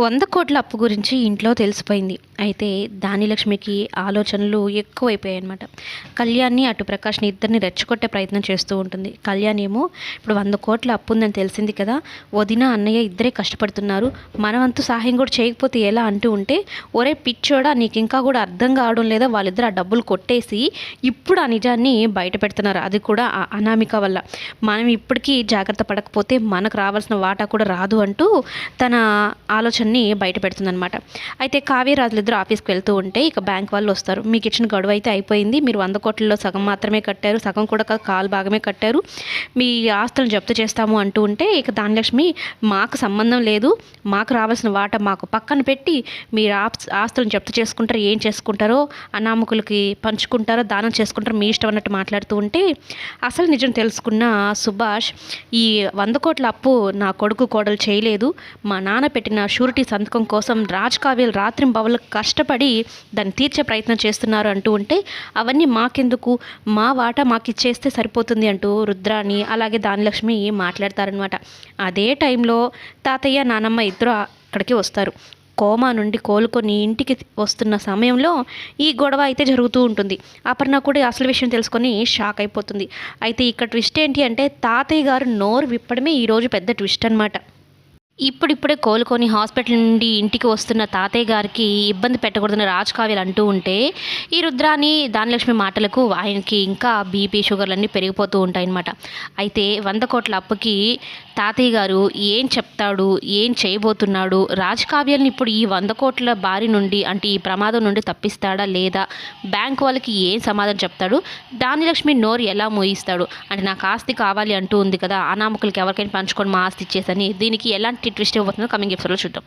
వంద కోట్ల అప్పు గురించి ఇంట్లో తెలిసిపోయింది. అయితే దానిలక్ష్మికి ఆలోచనలు ఎక్కువైపోయాయి అనమాట కళ్యాణ్ని అటు ప్రకాష్ని ఇద్దరిని రెచ్చగొట్టే ప్రయత్నం చేస్తూ ఉంటుంది. కళ్యాణ్ ఏమో ఇప్పుడు వంద కోట్ల అప్పు ఉందని తెలిసింది కదా వదిన అన్నయ్య ఇద్దరే కష్టపడుతున్నారు. మనవంతు సహాయం కూడా చేయకపోతే ఎలా? అంటూ ఉంటే ఒరే పిచ్చోడా నీకు ఇంకా కూడా అర్థం కావడం లేదా? వాళ్ళిద్దరు ఆ డబ్బులు కొట్టేసి ఇప్పుడు ఆ నిజాన్ని బయట పెడుతున్నారు. అది కూడా ఆ అనామిక వల్ల. మనం ఇప్పటికీ జాగ్రత్త పడకపోతే మనకు రావాల్సిన వాటా కూడా రాదు అంటూ తన ఆలోచన ఆలోచనని బయట పెడుతుందనమాట అయితే కావ్యరాజులు ఇద్దరు ఆఫీస్కి వెళ్తూ ఉంటే ఇక బ్యాంక్ వాళ్ళు వస్తారు. మీకు ఇచ్చిన గడువు అయితే అయిపోయింది. మీరు వంద కోట్లలో సగం మాత్రమే కట్టారు. సగం కూడా కాదు, కాలు భాగమే కట్టారు. మీ ఆస్తులను జప్తు చేస్తాము అంటూ ఉంటే ఇక దానిలక్ష్మి మాకు సంబంధం లేదు. మాకు రావాల్సిన వాట మాకు పక్కన పెట్టి మీరు ఆస్తులను జప్తు చేసుకుంటారు. ఏం చేసుకుంటారో అనామకులకి పంచుకుంటారో దానం చేసుకుంటారో మీ ఇష్టం అన్నట్టు మాట్లాడుతూ ఉంటే అసలు నిజం తెలుసుకున్న సుభాష్ ఈ వంద కోట్ల అప్పు నా కొడుకు కోడలు చేయలేదు. మా నాన్న పెట్టిన షూరిటీ సంతకం కోసం రాజ్ కావ్యలు రాత్రి బవలు కష్టపడి దాన్ని తీర్చే ప్రయత్నం చేస్తున్నారు అంటూ ఉంటే అవన్నీ మాకెందుకు? మా వాటా మాకు ఇచ్చేస్తే సరిపోతుంది అంటూ రుద్రాని అలాగే దానిలక్ష్మి మాట్లాడతారనమాట అదే టైంలో తాతయ్య నానమ్మ ఇద్దరు అక్కడికి వస్తారు. కోమా నుండి కోలుకొని ఇంటికి వస్తున్న సమయంలో ఈ గొడవ అయితే జరుగుతూ ఉంటుంది. అపర్ణ కూడా అసలు విషయం తెలుసుకొని షాక్ అయిపోతుంది. అయితే ఇక్కడ ట్విస్ట్ ఏంటి అంటే తాతయ్య గారు నోరు విప్పడమే ఈరోజు పెద్ద ట్విస్ట్ అనమాట ఇప్పుడిప్పుడే కోలుకొని హాస్పిటల్ నుండి ఇంటికి వస్తున్న తాతయ్య గారికి ఇబ్బంది పెట్టకూడదని రాజకావ్యాలు అంటూ ఉంటే ఈ రుద్రాని దానిలక్ష్మి మాటలకు ఆయనకి ఇంకా బీపీ షుగర్లన్నీ పెరిగిపోతూ ఉంటాయన్నమాట. అయితే వంద కోట్ల అప్పుకి తాతయ్య గారు ఏం చెప్తాడు ఏం చేయబోతున్నాడు రాజకావ్యాలను ఇప్పుడు ఈ వంద కోట్ల బారి నుండి అంటే ఈ ప్రమాదం నుండి తప్పిస్తాడా లేదా బ్యాంక్ వాళ్ళకి ఏం సమాధానం చెప్తాడు దానిలక్ష్మి నోరు ఎలా మోయిస్తాడు అంటే నాకు ఆస్తి కావాలి అంటూ ఉంది కదా అనామకులకి ఎవరికైనా పంచుకొని మా ఆస్తి ఇచ్చేసని దీనికి ఎలాంటి ట్విస్ట్ ఇవ్వబోతుందో కమింగ్ ఎపిసోడ్లో చూద్దాం.